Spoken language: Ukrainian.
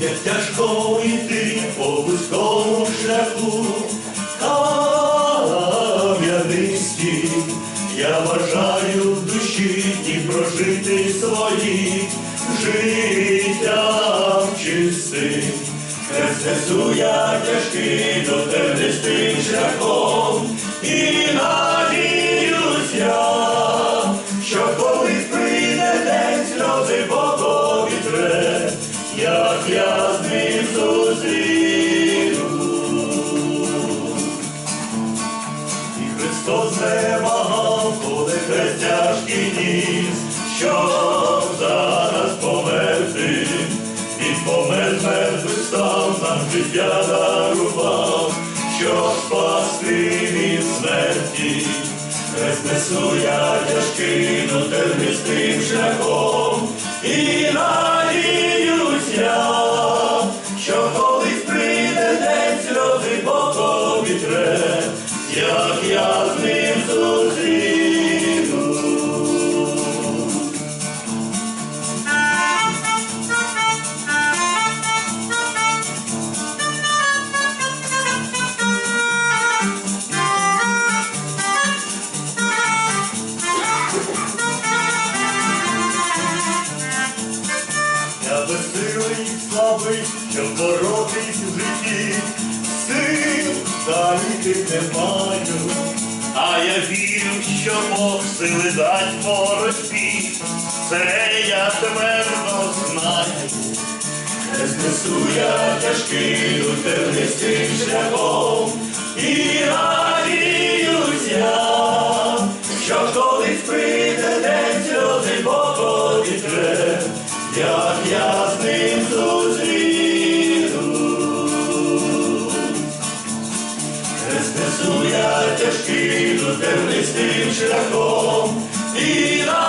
як тяжко йти по вузькому шляху, кам'янисті, я бажаю в душі і прожити свої. Життям чистим. Несу я тяжкий до тернистим шляхом. І надіюсь я, що колись прийде день сльози Богові тре, як я з ним. І Христос не вагав, коли хрест тяжкий ніс, щоб зараз померти. Він помер мертвих став, нам життя дарував, щоб спасти від смерті. Хрест несу я тяжкий, но тернистим шляхом, слабий, щоб боротись в житті, сил далі не маю. А я вірю, що Бог сили дасть боротьбі, це я твердо знаю. Не знесу я тяжкий у тернистим шляхом, і надіюсь я, що колись прийде день сльози Богові тре, як я з ним зустріну. Я тяжкий у тернистим шляхом, і на